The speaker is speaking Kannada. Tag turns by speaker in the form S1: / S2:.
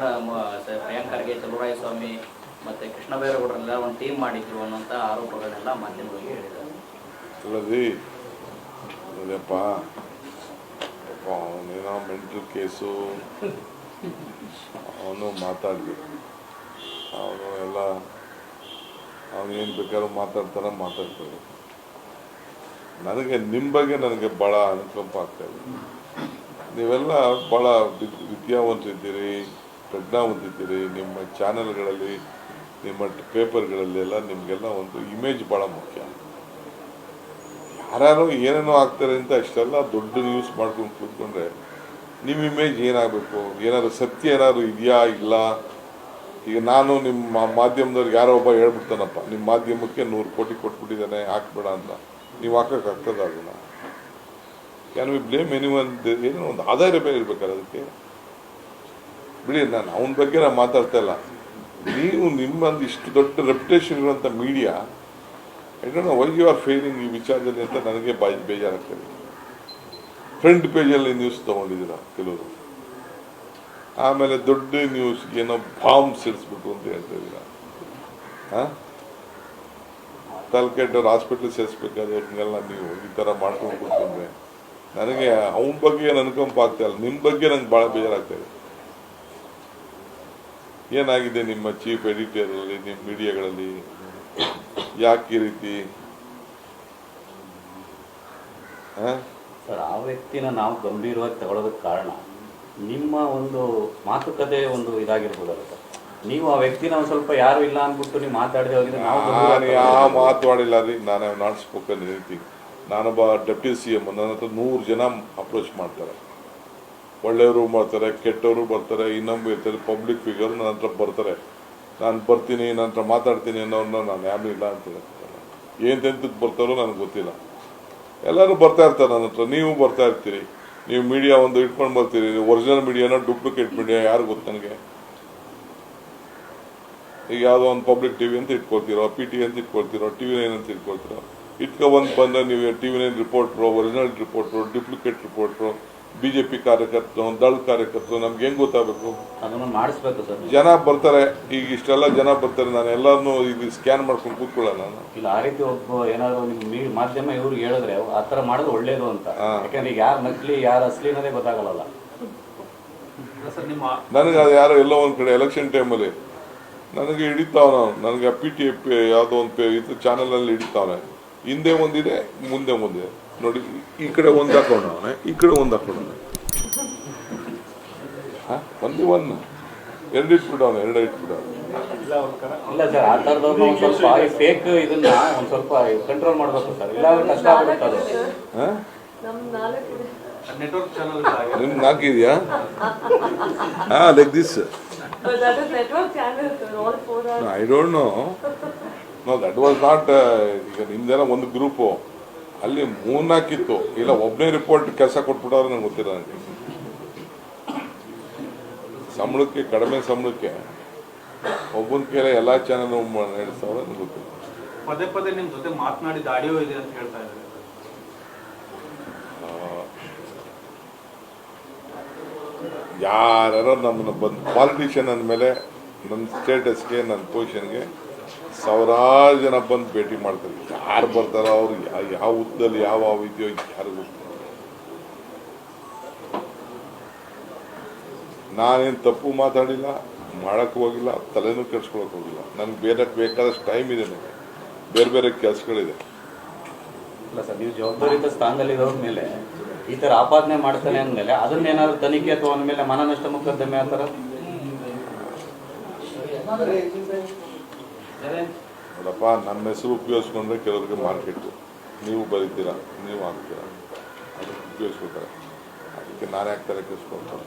S1: ಮ- ಪ್ರಿಯಾಂಕರ್ಗೆ ಸ್ವಾಮಿ ಮತ್ತೆ ಕೃಷ್ಣ ಬೈರೇಗೌಡರೆಲ್ಲ ಒಂದು ಟೀಮ್ ಮಾಡಿದ್ರು ಅನ್ನೋಂಥ ಆರೋಪಗಳನ್ನೆಲ್ಲ ಮಾಧ್ಯಮಗಳಿಗೆ ಹೇಳಿದ್ದಾರೆ.
S2: ಅವನೇನೋ ಮೆಂಟಲ್ ಕೇಸು ಅವನು ಮಾತಾಡಲಿ. ಅವನು ಎಲ್ಲ ಅವನೇನು ಬೇಕಾದ್ರು ಮಾತಾಡ್ತಾರೆ ನನಗೆ ನಿಮ್ಮ ಬಗ್ಗೆ ನನಗೆ ಭಾಳ ಅನುಕಂಪ ಇದೆ. ನೀವೆಲ್ಲ ಭಾಳ ವಿದ್- ವಿದ್ಯಾವಂತರಿದ್ದೀರಿ ಪ್ರಜ್ಞಾವಂತಿದ್ದೀರಿ ನಿಮ್ಮ ಚಾನೆಲ್ಗಳಲ್ಲಿ, ನಿಮ್ಮ ಪೇಪರ್ಗಳಲ್ಲಿ ಎಲ್ಲ ನಿಮಗೆಲ್ಲ ಒಂದು ಇಮೇಜ್ ಭಾಳ ಮುಖ್ಯ. ಯಾರ್ಯಾರು ಏನೇನೋ ಆಗ್ತಾರೆ ಅಂತ ಅಷ್ಟೆಲ್ಲ ದೊಡ್ಡ ನ್ಯೂಸ್ ಮಾಡ್ಕೊಂಡು ಕೂತ್ಕೊಂಡ್ರೆ ನಿಮ್ಮ ಇಮೇಜ್ ಏನಾಗಬೇಕು? ಏನಾದ್ರು ಸತ್ಯ ಏನಾದ್ರು ಇದೆಯಾ, ಇಲ್ಲ? ಈಗ ನಾನು ನಿಮ್ಮ ಮಾಧ್ಯಮದವ್ರಿಗೆ ಯಾರೋ ಒಬ್ಬ ಹೇಳ್ಬಿಡ್ತಾನಪ್ಪ, ನಿಮ್ಮ ಮಾಧ್ಯಮಕ್ಕೆ ನೂರು ಕೋಟಿ ಕೊಟ್ಬಿಟ್ಟಿದ್ದಾನೆ, ಹಾಕ್ಬೇಡ ಅಂತ. ನೀವು ಹಾಕೋಕ್ಕಾಗ್ತದಾಗಲ್ಲ can we blame anyone ಏನೋ ಒಂದು ಆಧಾರ ಬೇರೆ ಇರ್ಬೇಕಲ್ಲ ಅದಕ್ಕೆ. ಬಿಡಿ, ನಾನು ಅವನ ಬಗ್ಗೆ ನಾನು ಮಾತಾಡ್ತಾ ಇಲ್ಲ. ನೀವು ನಿಮ್ಮೊಂದು ಇಷ್ಟು ದೊಡ್ಡ ರೆಪ್ಯುಟೇಷನ್ ಇರುವಂಥ media I don't know why you are failing ಈ ವಿಚಾರದಲ್ಲಿ ಅಂತ ನನಗೆ ಬಾಯ್ ಬೇಜಾರಾಗ್ತದೆ ಫ್ರಂಟ್ ಪೇಜಲ್ಲಿ ನ್ಯೂಸ್ ತೊಗೊಂಡಿದ್ದೀರ ಕೆಲವರು? ಆಮೇಲೆ ದೊಡ್ಡ ನ್ಯೂಸ್ ಏನೋ ಬಾಂಬ್ ಸಿಡಿಸ್ಬಿಟ್ಟು ಅಂತ ಹೇಳ್ತಾ ಇದ್ದೀರ? ಹಾಂ? ಹಾಸ್ಪಿಟ್ಲ್ ಸೇರಿಸ್ಬೇಕಾದವ್ರನ್ನೆಲ್ಲ ನೀವು ಈ ಥರ ಮಾಡ್ಕೊಂಡು ಕೂತ್ಕೊಂಡ್ರೆ, ನನಗೆ ಅವನ ಬಗ್ಗೆ ಏನು ಅನ್ಕಂಪ ಆಗ್ತಾ ಇಲ್ಲ. ನಿಮ್ಮ ಬಗ್ಗೆ ನಂಗೆ ಭಾಳ ಬೇಜಾರಾಗ್ತಾ ಇದೆ. ಏನಾಗಿದೆ ನಿಮ್ಮ ಚೀಫ್ ಎಡಿಟರಲ್ಲಿ ನಿಮ್ಮ ಮೀಡಿಯಾಗಳಲ್ಲಿ ಯಾಕೆ ಈ ರೀತಿ? ಆ?
S1: ಸರ್ ಆ ವ್ಯಕ್ತಿನ ನಾವು ಗಂಭೀರವಾಗಿ ತಗೊಳ್ಳೋದಕ್ಕೆ ಕಾರಣ ನಿಮ್ಮ ಒಂದು ಮಾತುಕತೆ ಒಂದು ಇದಾಗಿರ್ಬೋದಲ್ಲ ಸರ್. ನೀವು ಆ ವ್ಯಕ್ತಿನ ಒಂದು ಸ್ವಲ್ಪ ಯಾರು ಇಲ್ಲ ಅಂದ್ಬಿಟ್ಟು ನೀವು ಮಾತಾಡಿದೆ ಹೋಗಿದ್ರೆ ನಾವು
S2: ನಾನು ಯಾವ. ಮಾತಾಡಿಲ್ಲ ರೀ ನಾನು ನಾಟ್ ಸ್ಪೋಕನ್ ಎನಿಥಿಂಗ್ ನಾನೊಬ್ಬ ಡೆಪ್ಯೂಟಿ ಸಿ ಎಂ ನನ್ನ ಹತ್ರ ನೂರು ಜನ ಅಪ್ರೋಚ್ ಮಾಡ್ತಾರೆ. ಒಳ್ಳೆಯವರು ಬರ್ತಾರೆ, ಕೆಟ್ಟವರು ಬರ್ತಾರೆ, ಇನ್ನೊಂದು ಇರ್ತಾರೆ ಪಬ್ಲಿಕ್ ಫಿಗರ್ ನನ್ನ ಹತ್ರ ಬರ್ತಾರೆ. ನಾನು ಬರ್ತೀನಿ ನನ್ನ ಹತ್ರ ಮಾತಾಡ್ತೀನಿ ಅನ್ನೋರನ್ನ ನಾನು ಯಾರು ಇಲ್ಲ ಅಂತ ಏನು ತೆಂತಕ್ಕೆ ಬರ್ತಾರೋ ನನಗೆ ಗೊತ್ತಿಲ್ಲ. ಎಲ್ಲರೂ ಬರ್ತಾ ಇರ್ತಾರೆ ನನ್ನ ಹತ್ರ, ನೀವು ಬರ್ತಾ ಇರ್ತೀರಿ. ನೀವು ಮೀಡಿಯಾ ಒಂದು ಇಟ್ಕೊಂಡು ಬರ್ತೀರಿ. ಒರಿಜಿನಲ್ ಮೀಡಿಯಾನ ಡೂಪ್ಲಿಕೇಟ್ ಮೀಡಿಯಾ ಯಾರು ಗೊತ್ತು ನನಗೆ? ಈಗ ಯಾವುದೋ ಒಂದು ಪಬ್ಲಿಕ್ ಟಿವಿ ಅಂತ ಇಟ್ಕೊಳ್ತೀರೋ ಪಿ ಟಿ ಅಂತ ಇಟ್ಕೊಳ್ತೀರೋ ಟಿ ವಿ ನೈನ್ ಅಂತ ಇಟ್ಕೊಳ್ತಿರೋ ಇಟ್ಕೊಬಂದು ಬಂದರೆ ನೀವು ಟಿ ವಿ ನೈನ್ ರಿಪೋರ್ಟ್ರು ಒರಿಜಿನಲ್ ರಿಪೋರ್ಟ್ರು ಡೂಪ್ಲಿಕೇಟ್ ರಿಪೋರ್ಟ್ರು ಬಿ ಜೆ ಪಿ ಕಾರ್ಯಕರ್ತರು ದಳ ಕಾರ್ಯಕರ್ತರು ನಮ್ಗೆ ಹೆಂಗ್ ಗೊತ್ತಾಗಬೇಕು?
S1: ಅದನ್ನು ಮಾಡಿಸ್ಬೇಕು ಸರ್
S2: ಜನ ಬರ್ತಾರೆ ಈಗ ಇಷ್ಟೆಲ್ಲ ಜನ ಬರ್ತಾರೆ ನಾನು ಎಲ್ಲರನ್ನೂ ಈಗ ಸ್ಕ್ಯಾನ್ ಮಾಡ್ಕೊಂಡು ಕೂತ್ಕೊಳ್ಳ ನಾನು.
S1: ಇಲ್ಲ ಆ ರೀತಿ ಒಬ್ಬ ಏನಾದ್ರು ಮಾಧ್ಯಮ ಇವ್ರಿಗೆ ಹೇಳಿದ್ರೆ ಆ ತರ ಮಾಡೋದು ಒಳ್ಳೇದು ಅಂತ. ಯಾಕಂದ್ರೆ ಈಗ ಯಾರು ನಕಲಿ ಯಾರು ಅಸಲಿ ಅನ್ನೋದೇ ಗೊತ್ತಾಗಲ್ಲ.
S2: ನನಗೆ ಅದು ಯಾರು ಎಲ್ಲೋ ಒಂದು ಕಡೆ ಎಲೆಕ್ಷನ್ ಟೈಮಲ್ಲಿ ನನಗೆ ಹಿಡಿತಾವನ ನನಗೆ ಪಿ ಟಿ ಎಫ್ ಯಾವುದೋ ಒಂದು ಪೇ ಇದು ಚಾನಲಲ್ಲಿ ಹಿಡಿತಾವನೆ. ಹಿಂದೆ ಒಂದಿದೆ ಮುಂದೆ ಒಂದಿದೆ. ನೋಡಿ ಈ ಕಡೆ ಒಂದು ಹಾಕೊಂಡವನೆ ಈ ಕಡೆ ಒಂದು ಹಾಕೊಂಡವನೆ ಒಂದೇ ಒಂದು ಎರಡು ಇಟ್ಬಿಟ್ಟವನೆ ಎರಡು ಇಟ್ಬಿಟ್ಟವನೆ
S1: ಇಲ್ಲ ಸರ್ ಆ ಥರದವ್ರನ್ನ ಒಂದು ಸ್ವಲ್ಪ ಈ ಫೇಕ್ ಇದನ್ನ ಒಂದು ಸ್ವಲ್ಪ ಕಂಟ್ರೋಲ್ ಮಾಡಬೇಕು ಸರ್. ಇಲ್ಲ ಕಷ್ಟ ಆಗುತ್ತೆ ಅದು.
S2: ಹಾಂ? ನಿಮ್ಗೆ ಹಾಕಿದ್ಯಾ? ಹಾಂ like this. I don't know no that was not ಈಗ ನಿಮ್ದೇನೋ ಒಂದು ಗ್ರೂಪು ಅಲ್ಲಿ ಮೂರ್ನಾಕಿತ್ತು ಇಲ್ಲ ಒಬ್ಬನೇ ರಿಪೋರ್ಟ್ ಕೆಲಸ ಕೊಟ್ಬಿಟ್ಟವ್ರೆ ನಂಗೆ ಗೊತ್ತಿಲ್ಲ ನನಗೆ ಸಂಬಳಕ್ಕೆ ಕಡಿಮೆ ಸಂಬಳಕ್ಕೆ ಒಬ್ಬನ ಕೇಳಿ ಎಲ್ಲ ಚಾನಲ್ ನಡೆಸ್ತವ್ರೆ ನಂಗೆ ಗೊತ್ತಿಲ್ಲ.
S3: ಪದೇ ಪದೇ ನಿಮ್ಮ ಜೊತೆ ಮಾತನಾಡಿದ ಆಡಿಯೋ ಇದೆ ಅಂತ ಹೇಳ್ತಾ ಇದ್ದಾರೆ.
S2: ಯಾರ್ಯಾರೋ ನಮ್ಮನ್ನು ಬಂದು ಪಾಲಿಟಿಷಿಯನ್ ಅಂದಮೇಲೆ ನನ್ನ ಸ್ಟೇಟಸ್ಗೆ ನನ್ನ ಪೊಸಿಷನ್ಗೆ ಸಾವಿರಾರು ಜನ ಬಂದು ಭೇಟಿ ಮಾಡ್ತಾರೆ. ಯಾರು ಬರ್ತಾರೋ ಅವ್ರು ಯಾವ ಉದ್ದದಲ್ಲಿ ಯಾವ ಯಾವ ಇದೆಯೋ ಯಾರಿಗೂ ಗೊತ್ತಿಲ್ಲ. ನಾನೇನು ತಪ್ಪು ಮಾತಾಡಿಲ್ಲ ಮಾಡಕ್ಕೆ ಹೋಗಿಲ್ಲ ತಲೆನೂ ಕೆಡ್ಸ್ಕೊಳಕ್ ಹೋಗಿಲ್ಲ. ನನ್ಗೆ ಬೇರೆ ಬೇಕಾದಷ್ಟು ಟೈಮ್ ಇದೆ ನನಗೆ ಬೇರೆ ಬೇರೆ ಕೆಲಸಗಳಿದೆ.
S1: ಇಲ್ಲ ಸರ್, ನೀವು ಜವಾಬ್ದಾರಿಯುತ ಸ್ಥಾನದಲ್ಲಿ ಮೇಲೆ ಈ ತರ ಆಪಾದನೆ ಮಾಡ್ತಾನೆ ಅಂದ್ಮೇಲೆ ಅದನ್ನೇನಾದ್ರು ತನಿಖೆ ಅಥವಾ ಅಂದ್ಮೇಲೆ ಮಾನನಷ್ಟ ಮೊಕದ್ದಮೆ ಆ ಥರ?
S2: ನೋಡಪ್ಪ, ನನ್ನ ಹೆಸರು ಉಪಯೋಗಿಸ್ಕೊಂಡ್ರೆ ಕೆಲವರಿಗೆ ಮಾರ್ಕೆಟ್ ನೀವು ಬರೀತೀರಾ, ನೀವು ಹಾಕ್ತೀರಾ? ಅದಕ್ಕೆ ಉಪಯೋಗಿಸ್ಕೊಳ್ತಾರೆ ಅದಕ್ಕೆ ನಾನು ಯಾಕೆ ತಲೆ ಕೆಡಿಸ್ಕೊಳ್ತಾರೆ